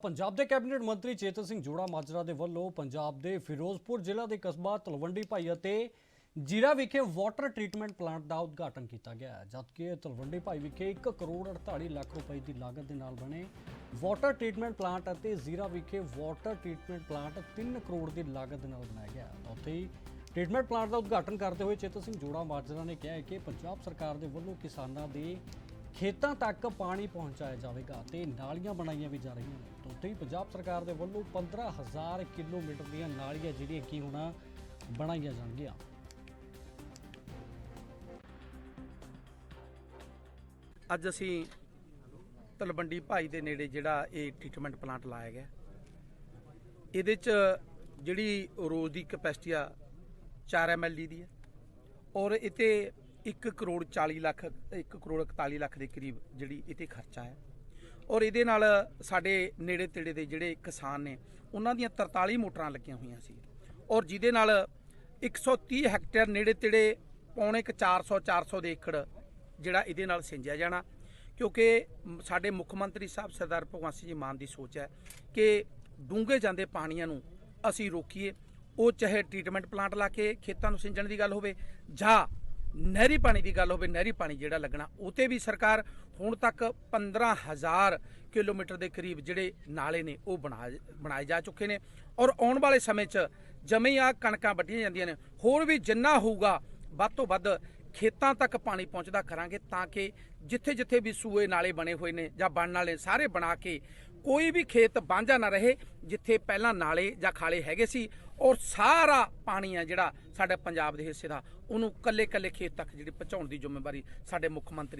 ਪੰਜਾਬ ਦੇ ਕੈਬਨਿਟ ਮੰਤਰੀ ਚੇਤਨ ਸਿੰਘ ਜੋੜਾ ਮਾਜਰਾ ਦੇ ਵੱਲੋਂ ਪੰਜਾਬ ਦੇ ਫਿਰੋਜ਼ਪੁਰ ਜ਼ਿਲ੍ਹਾ ਦੇ ਕਸਬਾ ਤਲਵੰਡੀ ਭਾਈ ਅਤੇ ਜੀਰਾ ਵਿਖੇ ਵਾਟਰ ਟ੍ਰੀਟਮੈਂਟ ਪਲਾਂਟ ਦਾ ਉਦਘਾਟਨ ਕੀਤਾ ਗਿਆ ਜਦਕਿ ਤਲਵੰਡੀ ਭਾਈ ਵਿਖੇ 1 ਕਰੋੜ 48 ਲੱਖ ਰੁਪਏ ਦੀ ਲਾਗਤ ਦੇ ਨਾਲ ਬਣੇ ਵਾਟਰ ਟ੍ਰੀਟਮੈਂਟ ਪਲਾਂਟ ਅਤੇ ਜ਼ੀਰਾ ਵਿਖੇ ਵਾਟਰ ਟ੍ਰੀਟਮੈਂਟ ਪਲਾਂਟ 3 ਕਰੋੜ ਦੀ ਲਾਗਤ ਦੇ ਨਾਲ ਬਣਾਇਆ ਗਿਆ ਉੱਥੇ ਹੀ ਟ੍ਰੀਟਮੈਂਟ ਪਲਾਂਟ ਦਾ ਉਦਘਾਟਨ ਕਰਦੇ ਹੋਏ ਚੇਤਨ ਸਿੰਘ ਜੋੜਾ ਮਾਜਰਾ ਨੇ ਕਿਹਾ ਕਿ ਪੰਜਾਬ ਸਰਕਾਰ ਦੇ ਵੱਲੋਂ ਕਿਸਾਨਾਂ ਦੇ ਖੇਤਾਂ ਤੱਕ ਪਾਣੀ ਪਹੁੰਚਾਇਆ ਜਾਵੇਗਾ ਤੇ ਨਾਲੀਆਂ ਬਣਾਈਆਂ ਵੀ ਜਾ ਰਹੀਆਂ ਨੇ। ਤਾਂ ਉੱਥੇ ਹੀ ਪੰਜਾਬ ਸਰਕਾਰ ਦੇ ਵੱਲੋਂ 15000 ਕਿਲੋਮੀਟਰ ਦੀਆਂ ਨਾਲੀਆਂ ਜਿਹੜੀਆਂ ਕੀ ਹੁਣ ਬਣਾਈਆਂ ਜਾਣਗੀਆਂ। ਅੱਜ ਅਸੀਂ ਤਲਵੰਡੀ ਭਾਈ ਦੇ ਨੇੜੇ ਜਿਹੜਾ ਇਹ ਟ੍ਰੀਟਮੈਂਟ ਪਲਾਂਟ ਲਾਇਆ ਗਿਆ। ਇਹਦੇ ਚ ਜਿਹੜੀ ਰੋਜ਼ ਦੀ ਕਪੈਸਿਟੀ ਆ 4 ਐਮਐਲਡੀ ਦੀ ਹੈ ਔਰ ਇਤੇ 1 ਕਰੋੜ 40 ਲੱਖ 1 ਕਰੋੜ 41 ਲੱਖ ਦੇ ਕਰੀਬ ਜਿਹੜੀ ਇਹ 'ਤੇ ਖਰਚਾ ਹੈ। ਔਰ ਇਹਦੇ ਨਾਲ ਸਾਡੇ ਨੇੜੇ ਤੇੜੇ ਦੇ ਜਿਹੜੇ ਕਿਸਾਨ ਨੇ, ਉਹਨਾਂ ਦੀਆਂ 43 ਮੋਟਰਾਂ ਲੱਗੀਆਂ ਹੋਈਆਂ ਸੀ। ਔਰ ਜਿਹਦੇ ਨਾਲ 130 ਹੈਕਟੇਅਰ ਨੇੜੇ ਤੇੜੇ ਪੌਣੇ ਕੁ 400 400 ਦੇ ਏਕੜ ਜਿਹੜਾ ਇਹਦੇ ਨਾਲ ਸਿੰਜਿਆ ਜਾਣਾ। ਕਿਉਂਕਿ ਸਾਡੇ ਮੁੱਖ ਮੰਤਰੀ ਸਾਹਿਬ ਸਰਦਾਰ ਭਗਵੰਤ ਸਿੰਘ ਜੀ ਮਾਨ ਦੀ ਸੋਚ ਹੈ ਕਿ ਡੂੰਘੇ ਜਾਂਦੇ ਪਾਣੀਆਂ ਨੂੰ ਅਸੀਂ ਰੋਕੀਏ। ਉਹ ਚਾਹੇ ਟ੍ਰੀਟਮੈਂਟ ਪਲਾਂਟ ਲਾ ਕੇ ਖੇਤਾਂ ਨੂੰ ਸਿੰਜਣ ਦੀ ਗੱਲ ਹੋਵੇ ਜਾਂ ਨਹਿਰੀ ਪਾਣੀ ਦੀ ਗੱਲ ਹੋਵੇ, ਨਹਿਰੀ ਪਾਣੀ ਜਿਹੜਾ ਲੱਗਣਾ ਉਹ ਤੇ ਵੀ ਸਰਕਾਰ ਹੁਣ ਤੱਕ 15000 ਕਿਲੋਮੀਟਰ ਦੇ ਕਰੀਬ ਜਿਹੜੇ ਨਾਲੇ ਨੇ, ਉਹ ਬਣਾ, ਬਣਾਏ ਜਾ ਚੁੱਕੇ ਨੇ। ਔਰ ਆਉਣ ਵਾਲੇ ਸਮੇਂ 'ਚ ਜਮੇ ਆ ਕਣਕਾਂ ਵੱਢੀਆਂ ਜਾਂਦੀਆਂ ਨੇ। ਹੋਰ ਵੀ ਜਿੰਨਾ ਹੋਊਗਾ, ਵੱਧ ਤੋਂ ਵੱਧ ਖੇਤਾਂ ਤੱਕ ਪਾਣੀ ਪਹੁੰਚਦਾ ਕਰਾਂਗੇ ਤਾਂ ਕਿ ਜਿੱਥੇ ਜਿੱਥੇ ਵੀ ਸੂਏ ਨਾਲੇ ਬਣੇ ਹੋਏ ਨੇ ਜਾਂ ਬਣਨ ਵਾਲੇ ਸਾਰੇ ਬਣਾ ਕੇ ਕੋਈ ਵੀ ਖੇਤ ਵਾਂਝਾ ਨਾ ਰਹੇ, ਜਿੱਥੇ ਪਹਿਲਾਂ ਨਾਲੇ ਜਾਂ ਖਾਲੇ ਹੈਗੇ ਸੀ ਔਰ ਸਾਰਾ ਪਾਣੀ ਆ ਜਿਹੜਾ ਸਾਡੇ ਪੰਜਾਬ ਦੇ ਹਿੱਸੇ ਦਾ, ਉਹਨੂੰ ਕੱਲੇ ਕੱਲੇ ਖੇਤ ਤੱਕ ਜਿਹੜੀ ਪਹੁੰਚਾਉਣ ਦੀ ਜ਼ਿੰਮੇਵਾਰੀ ਸਾਡੇ ਮੁੱਖ ਮੰਤਰੀ